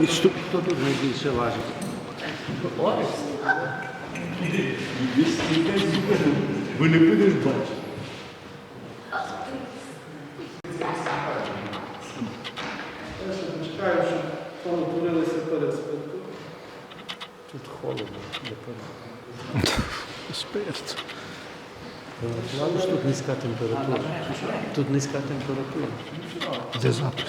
Відступ. Хто тут найбільше важить? Ви не будеш бачити. Спирт. Ладно ж тут низька температура. Тут низька температура. Де запис?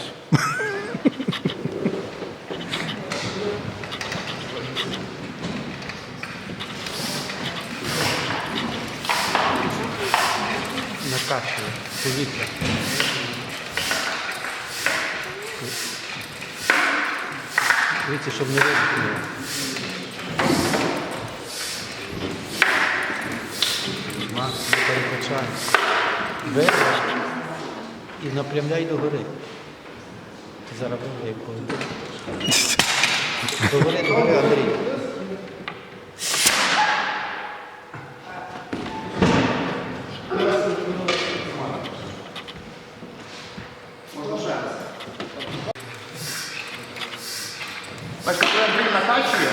Накачує повітря. Дивіться, щоб не вибухнуло. Макс, не перекачай. І напрямляй до гори. Зараз буде. До гори, до гори, Андрій. Бачите, коли Андрій накачує,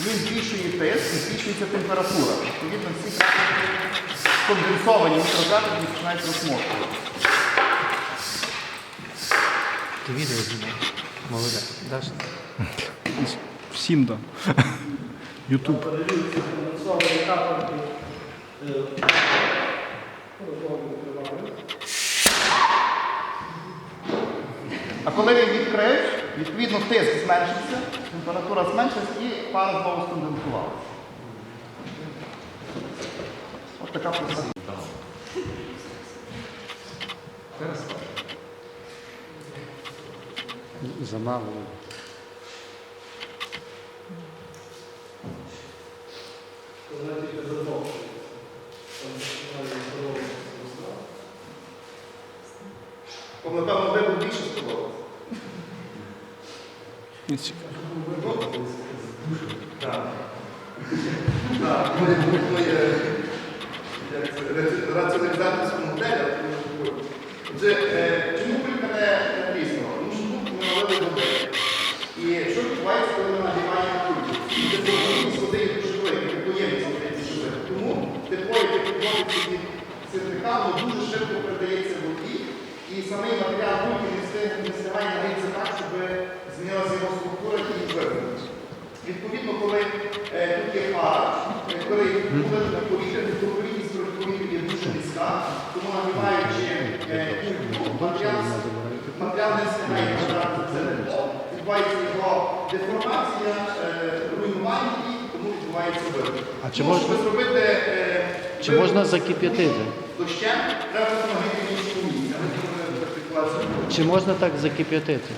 він збільшує тиск і збільшується температура. Відповідно, всі краплі сконденсовані мікрокапельки починають розмокувати. Ти відео знімай. Молодець. Даш? Всім дам. Ютуб. А коли він відкрив, відповідно тиск зменшився, температура зменшилась і пара знову сконденсувалася. Ось така процедура. Замало. Вона тільки замовчує. Там починає здоровитися весна. То, напевно, ви був більше сподобався. Не цікаво. Так, ми будемо раціоналізаторську модель. Отже, е, чому кулька не не тріснула? Тому що тут ми налили води. І що відбувається, коли ми нагріваємо кульку? Тепловість води є дуже велика, теплоємність води є дуже велика. Тому тепло, яке підводиться від сірника, воно дуже швидко передається в воді. І самий матеріал кульки не встигає не встигає нагрітися так, щоб змінилася його структура і вивернутися. Відповідно, коли е, тут є пара, е, коли на повітря, то повітряність повітря є дуже низька, тому нагріваючи е, матеріал, не набирати це тепло, відбувається його деформація, руйнування і тому відбувається вибух. А чи можна- зробити Чи можна закип'ятити? дощем, треба в іншому практикували. Чи можна так закип'ятити?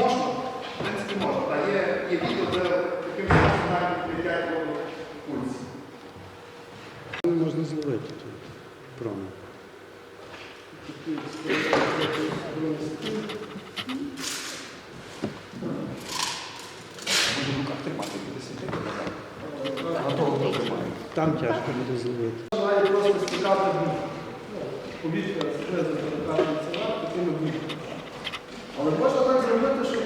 Можна, в принципі, можна. Та є, відео, де навіть відкриття пульс. Можна зловити тут. Промо. Там тяжко буде зловити. Має просто ну, повітря знизу перекатується вверх, такими бігами. Але можна так зробити, щоб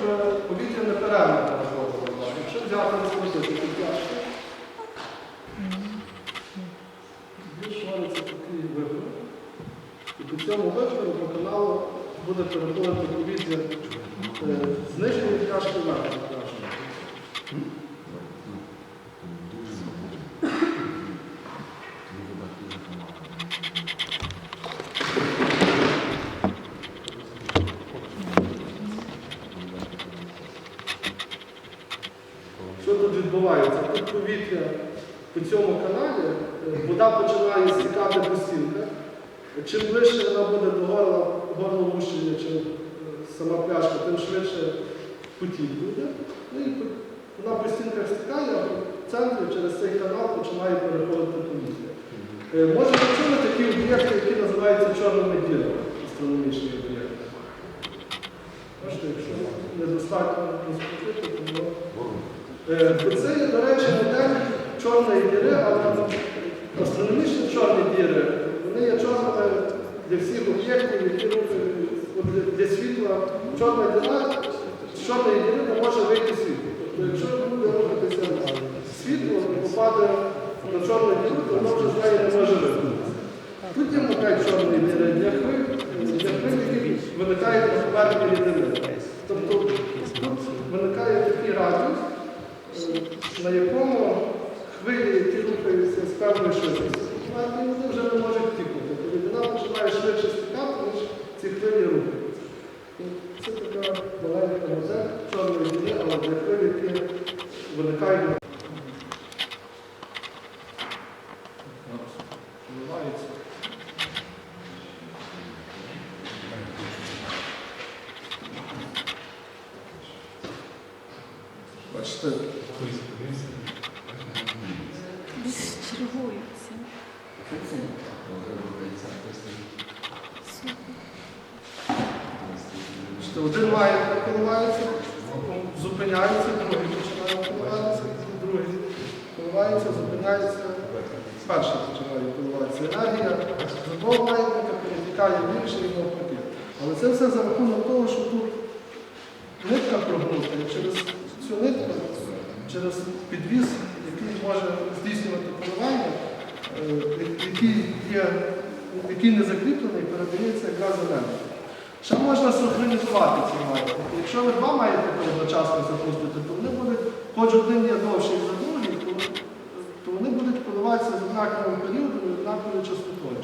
повітря не переходило. Якщо взяти розкрутити такі пляшки, швариться такий вихор. І по цьому вихору по каналу буде переходити повітря з нижньої пляшки верхню пляшку. Тут відбувається? Тут повітря по цьому каналі, е, вода починає стікати по стінках. Чим ближче вона буде до горла, горловущення, чим е, сама пляшка, тим швидше потік буде. Ну і вона по стінках стікає, а в центрі через цей канал починає переходити повітря. Е, Може, ви такі об'єкти, які називаються чорними дірами, астрономічні об'єкти. Бачите, якщо недостатньо розкрутити, то воно Е, Це, є, до речі, модель чорної діри, але астрономічні чорні діри, вони є чорними для всіх об'єктів, які для, світла чорна діра, з чорної може вийти світло. Тобто, якщо буде рухатися світло попаде на чорну діру, то воно вже з неї не може виходити. Тут є макет чорної діри для хвиль, для хвиль, які виникають на поверхні рідини. Тобто тут виникає такий радіус, на якому хвилі, які рухаються з певною швидкістю, вони вже не можуть тікнути. Тобто рідина починає швидше стікати, ніж ці хвилі рухаються. Це така маленька музея, чорної діри, але для хвилі ти виникають на Вливається. Бачите, Чергуються. бачите, один має коливається, зупиняється, другий починає коливатися, другий коливається, зупиняється, перший починає коливатися. Енергія з одного маятника перетікає інший і навпаки. Але це все за рахунок того, що тут нитка прогнута, і через цю нитку, через підвіз, який може здійснювати коливання, е, який, є, який не закріплений, передається якраз енергія. Ще можна синхронізувати ці маятники. Якщо ви два маятники одночасно запустите, то вони будуть, хоч один є довший другий, то, то вони коливатися з однаковим періодом і однаковою частотою.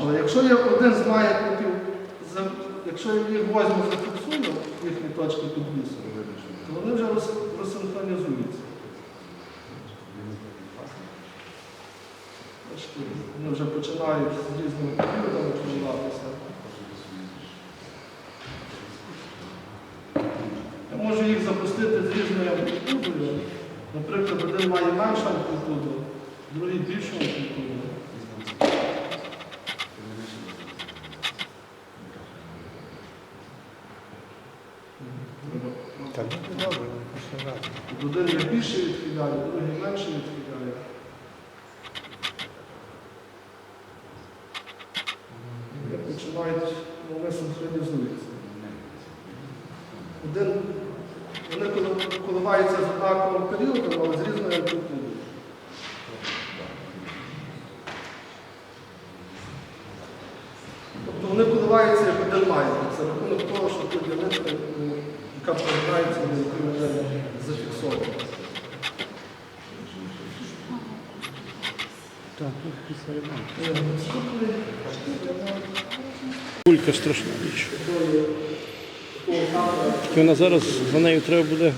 Але якщо я один з маятників, якщо я їх возьму зафіксую, їхні точки під підвісу, то вони вже роз- розсинхронізуються. Вони вже починають з різними періодами коливатися. Я можу їх з амплітудою. Наприклад, один має меншу амплітуду, другий більшу амплітуду. Один більше відхиляє, другий менше відхиляє. Як починають, ну, вони синхронізуються. Один, вони коли- коливаються з однаковим періодом, але з різною амплітудою. Тобто вони один за рахунок того, що тут є е, яка повертається, на яку вони зафіксовані. Так, ну. Е, Кулька страшна річ. Тільки вона зараз за нею треба буде.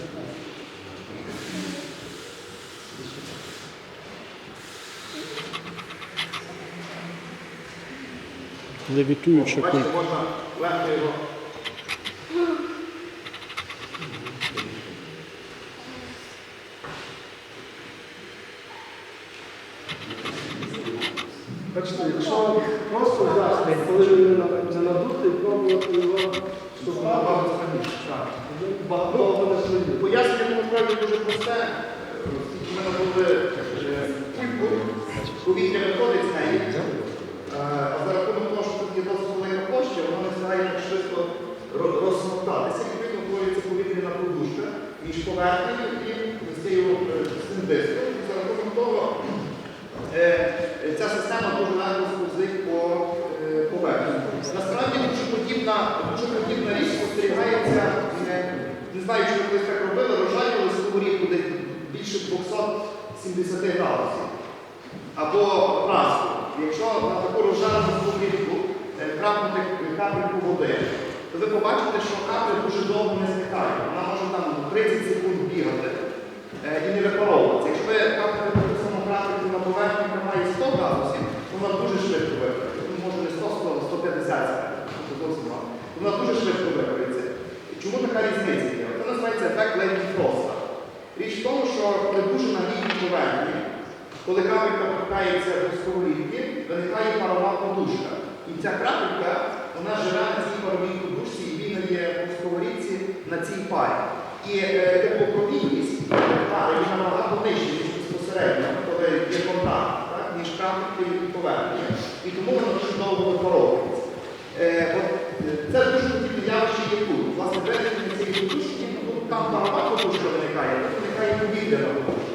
Левітуюча кулька. можна легко його. Бачите, якщо просто взяти, коли він не- надутий, пробувати його. Так. багато не. Пояснення насправді дуже просте. У мене були е, кульку, повітря виходить з неї, е, а за рахунок того, що тут є досить велика площа, воно не встигає так швидко ро- розсмоктатися. Відповідно, утворюється повітряна подушка між поверхнею і цією е, цим диском. І за рахунок того е, ця система дуже легко скользить по е, поверхні. Насправді дуже подібна, дуже подібна річ спостерігається, е, не знаю, чи ви колись так робили, розжарювали сковорідку десь більше 270 градусів. Або праску. Якщо на таку розжарену сковорідку е, крапнути капельку води, то ви побачите, що капля дуже довго не зникає. Вона може там 30 секунд бігати е, і не випаровуватися. Якщо ви капнете таку саму крапельку на поверхню, яка має 100 градусів, то вона дуже швидко випарується. Ну, може не 100, 100, 150, це зовсім мало. Вона дуже швидко випарується. Чому така різниця є? Це називається ефект Лейні Фроста. Річ в тому, що при дуже нагрітій поверхні, коли крапелька торкається до сковорідки, виникає парова подушка. І ця крапелька, вона живе на цій паровій подушці і бігає по сковорідці на цій парі. І е, теплопровідність пари вона набагато нижча, ніж безпосередньо, коли є контакт, так, ніж крапелька і поверхні. І тому воно дуже довго випаровується. Е, е, Це дуже подібне явище є тут. Власне, цієї подушки, там багато що виникає, тут виникає повітря на подушці.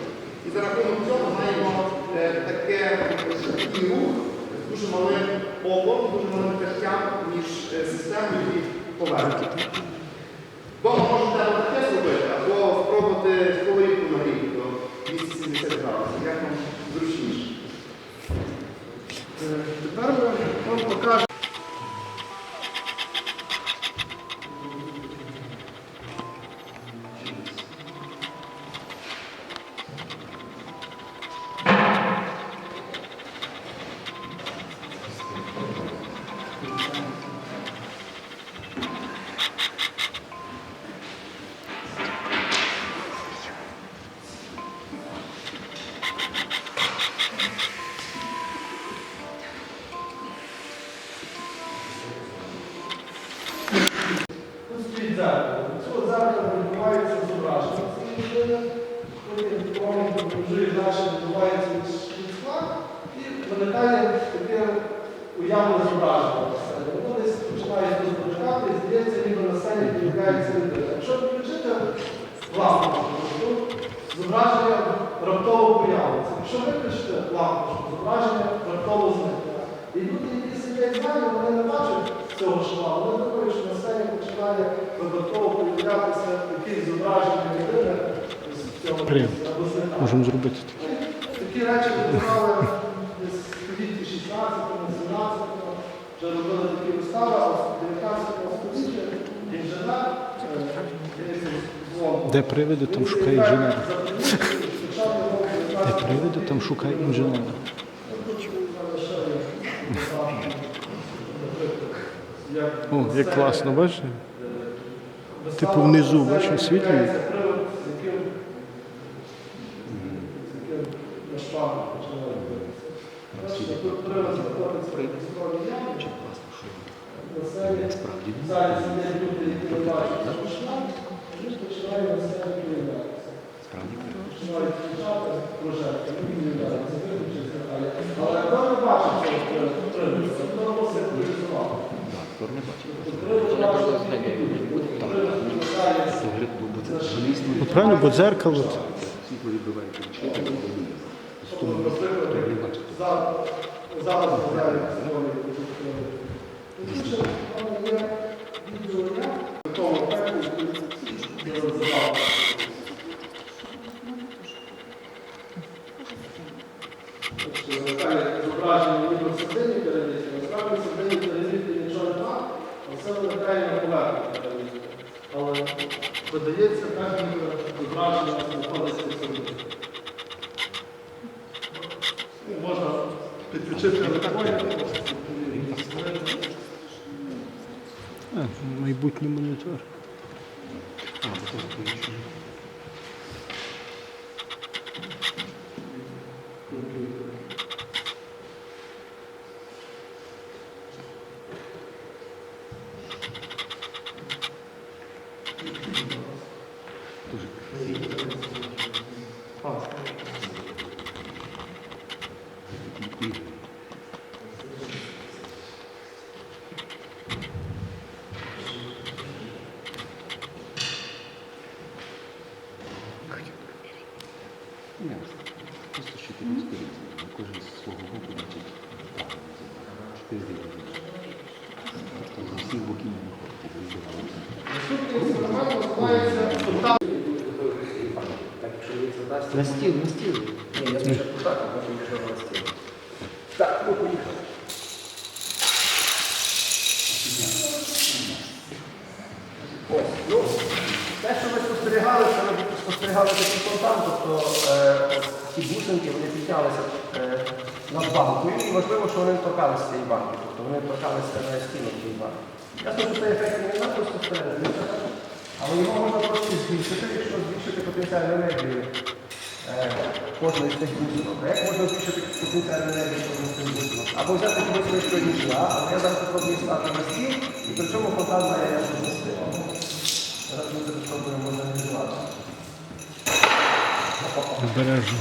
І за рахунок цього маємо е, таке, такий рух з дуже малим опором, дуже малим тертям між е, системою і поверхнею. Дома можете таке зробити, або спробувати сковорідку нагріти до 270 градусів. Як вам зручніше? Е, Тепер вам покажемо. Лампу, то зображення раптово появиться. Якщо виключити лампу, зображення раптово зникне. І люди, які сидять з нами, вони не бачать цього шва, вони думають, що на сцені починає випадково появлятися якісь зображення людини з цього. Можемо зробити. Такі речі відбували десь в столітті 16-му, 17-му, вже робили такі вистави, а в 19 столітті інженер, е. Де привиди, там шукає інженера. Де привиди, там шукає інженера. О, як класно, бачиш? Типу внизу, бачиш, освітлює. Справді. Починає на себе. Справді. Починають кричати, прожекти, ну і не далі, це виключиться. Але хто не бачить цього приводу, хто мусить реалізувати? Ну, правильно, бо дзеркало. світло відбивається від чоловіка, коли він Тобто, наприклад, треба не бачити. за- зараз гуляють зброї. Більше там є відео я в тому ефекті, який я розвивав. Тобто, виникає зображення ніби в середині перелізти, насправді в середині перелізти нічого нема, а все виникає на поверхні перелізти. Але видається ніби зображення знаходиться в. Ну, Можна підключити електроніку. просто. майбутній монітор. А, бо то по-іншому. Дуже Ні, Просто чотири ти розповідь. Кожен з свого боку бачить правильно. Чотири рівні. Тобто з усіх боків не виходить. Інструмент називається. На стіл, на стіл. Ні, я спочатку так, а потім пішов на стіл. Так, ну поїхали. Ось, ну, те, що ми спостерігали, що ми спостерігали такий фонтан, тобто е, ось ці бусинки, вони піднялися е, над банкою, і важливо, що вони не торкалися цієї банки, тобто вони торкалися на стіну цієї банки. Ясно, що цей ефект не так просто спостерігати, але його можна трошки збільшити, якщо збільшити потенціальну енергію е, кожної з цих бусинок. А як можна збільшити потенціальну енергію кожної з цих бусинок? Або взяти когось ніж я, але я зараз спробую стати на стіл, і при цьому фонтан має ясно силу. Зараз ми це спробуємо аналізувати. Обережно.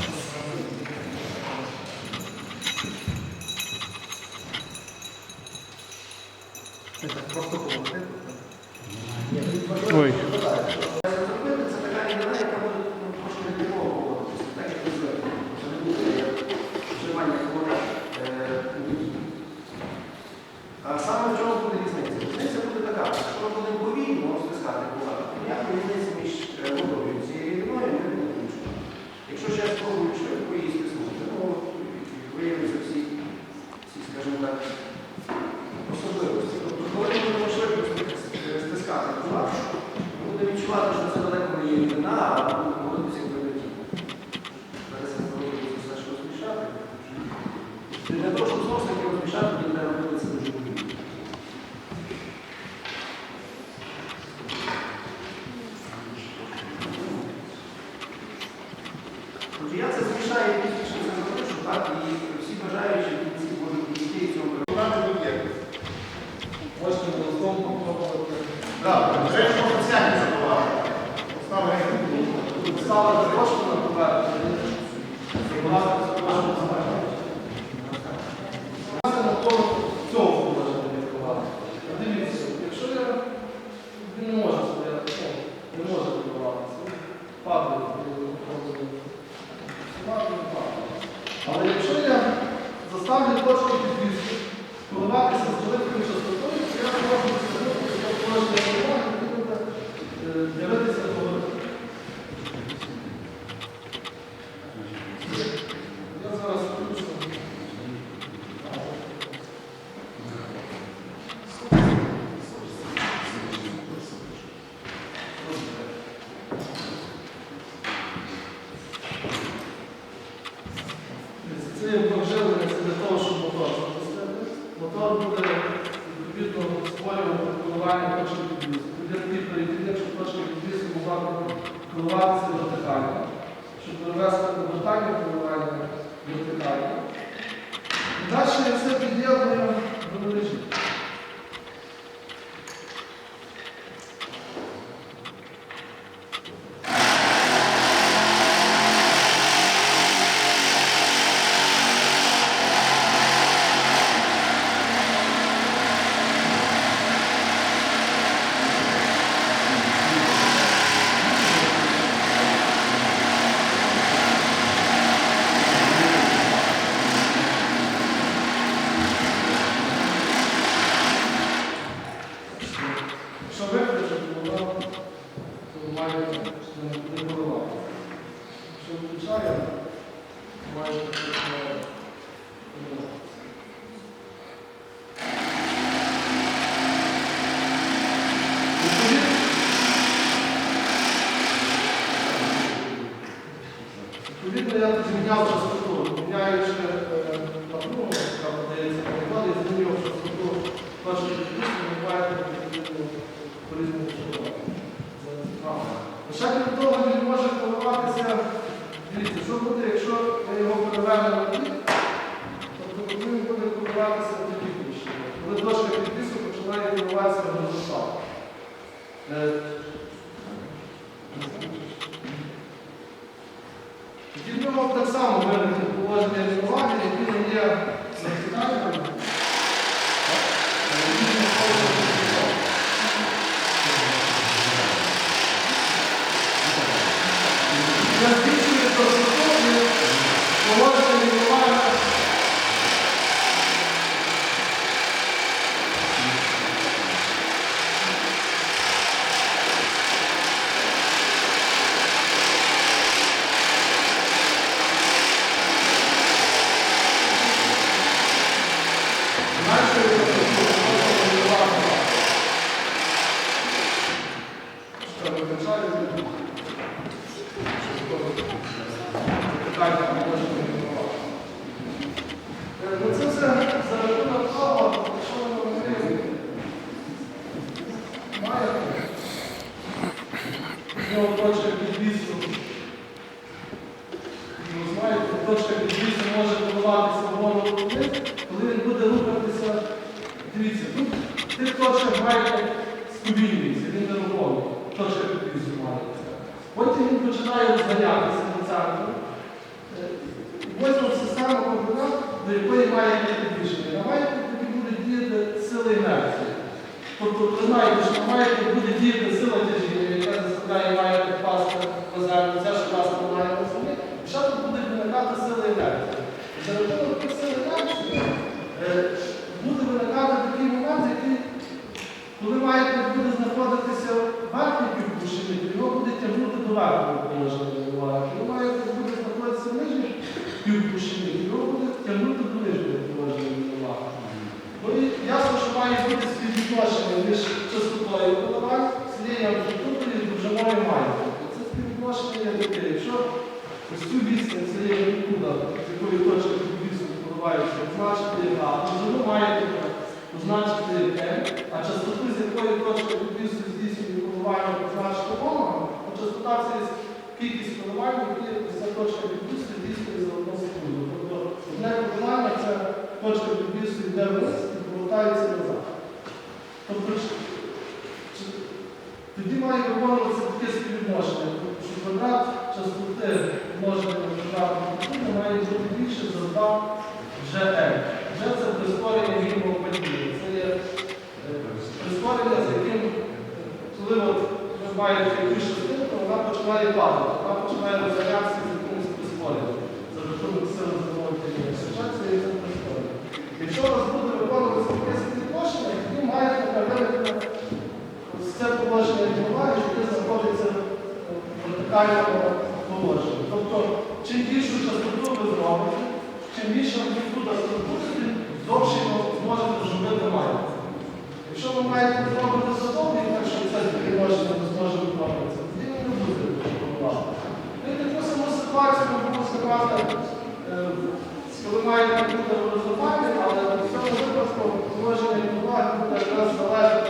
Наші ми Лише від того він може формуватися, дивіться, якщо ми його перевернемо тут, тобто він буде формуватися тоді більше. Коли дошка підпису починає формуватися е, в нього так само виникне положення рятування, які не є захитанням. Тобто ви знаєте, що маєте буде діяти сила тяжіння, яка заставляє має підпасти на землю, це ж нас немає на землі. І ще тут буде виникати сила інерції. За рахунок тих сил інерції е, буде виникати такий момент, який, коли маєте буде знаходитися верхній півкушини, то його буде тягнути до верхнього положення. Коли маєте буде знаходитися в нижній півкушини, то його буде тягнути до нижнього положення уваги. Ну і ясно, що має бути співвідношення між частотою коливань, цією амплітудою і довжиною маятника. Це співвідношення таке. Якщо ось цю відстань цієї амплітуда, з якої точки відстань коливаються, позначити А, довжину маятника позначити М, а частоту, з якої точки відстань здійснює коливання, позначити омега, то частота це кількість коливань, які ця точка відстань здійснює за одну секунду. Тобто одне коливання це точка відвісу йде вниз і повертається назад. Ч- тоді має виконуватися таке співвідношення, що квадрат частоти множення на квадрат амплітуди має бути більше за 2 GM. G це прискорення вільного падіння. Це є е, прискорення, з яким, е, коли ви маєте якусь частинку, вона починає падати, вона починає розганятися з якимось прискоренням. За рахунок сили земного тягнення. Це є прискорення. Якщо у вас буде виконуватися таке співвідношення, тоді маєте виникнути це положення рівноваги, яке знаходиться в вертикальному. Тобто, чим більшу частоту ви зробите, чим більша амплітуда структури, тим довше зможете зробити маятник. Якщо ви маєте зробити задовго, так що це співвідношення не зможе виконуватися, тоді ви не будете виконувати. І таку саму ситуацію ми будемо сказати, е, коли маєте бути розробати, але в цьому випадку положення буде якраз залежати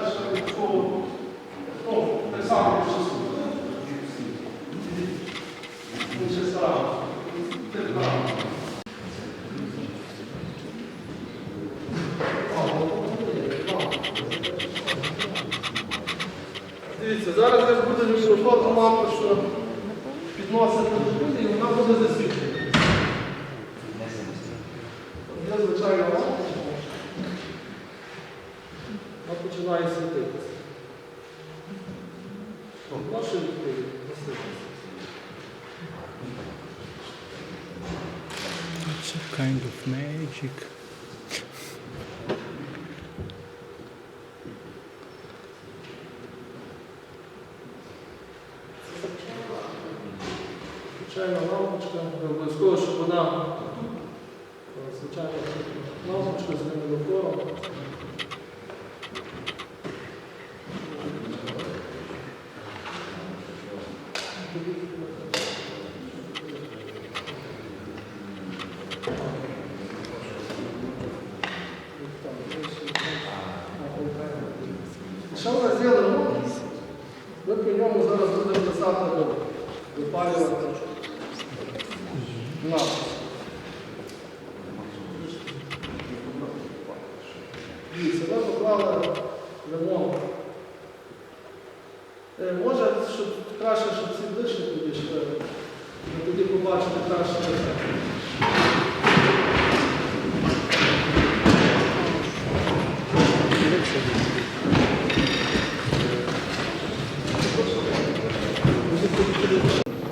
A kind of magic. Дивіться, ми поклали ремонт. Може, щоб краще, щоб ці ближче підійшли, ми тоді побачите краще ефект.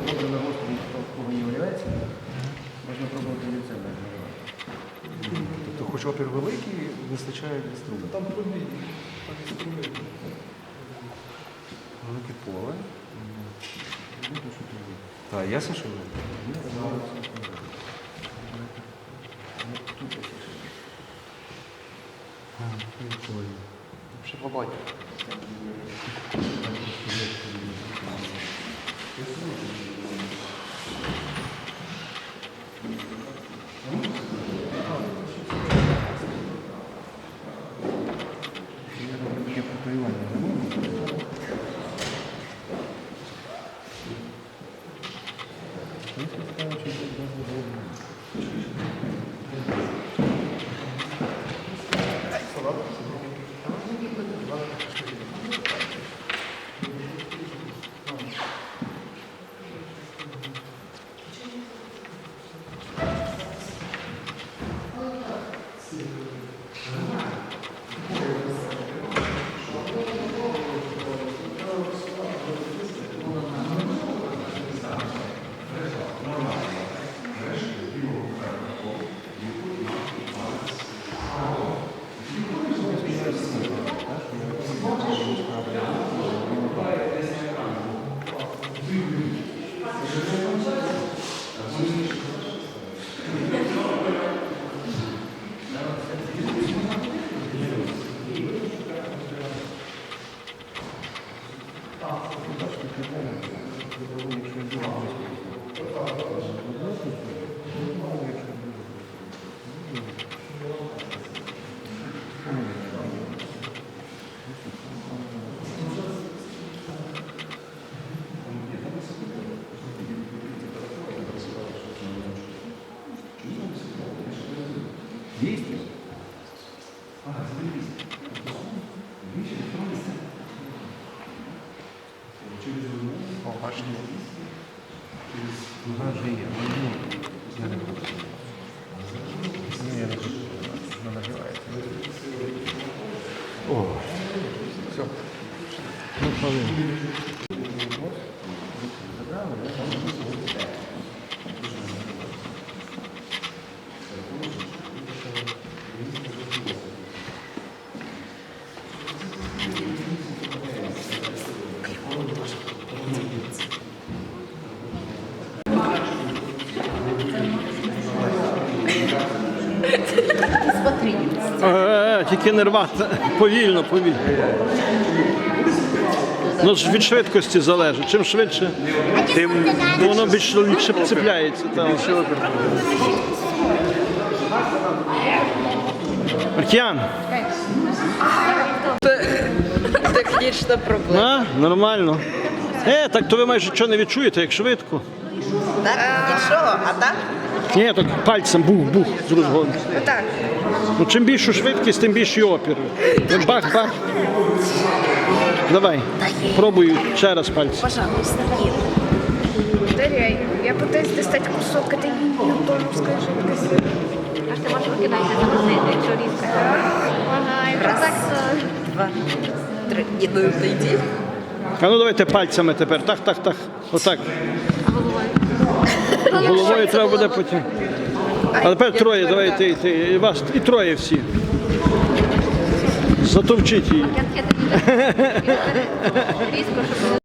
Добре на гострі кого не виявляється, можна пробувати ліцем. Тобто, хоч опір великий, вистачає для струми. Там пробій. Там і струми. Велике поле. Так, ясно, що ви? Ще побачимо. Таке Ну, зараз же. Ну, я не буду. Ну, я не буду. Ну, нагрівається. О, все. Ну, тільки не рвати. Повільно, повільно. Ну, ж від швидкості залежить. Чим швидше, тим воно більш ліпше цепляється. Маркіян, Технічна проблема. а? нормально. Е, так то ви майже нічого не відчуєте, як швидко. Так, нічого, а так? Ні, так пальцем бух-бух з розгону. Отак. Ну, чим більшу швидкість, тим більший опір. Бах-бах. Давай, пробуй ще раз пальцем. Пожалуйста. Даряй, я пытаюсь достать кусок этой ньютоновской жидкости. Аж ти можеш викидати замінити, якщо різко. Ага, и Раз, так два, три. Ні, ну не йди. А ну давайте пальцями тепер. Так, так, так. Отак. А головою? Головою треба буде потім. А тепер троє, давайте і ти, і вас, і троє всі. Затовчіть її. Різко, щоб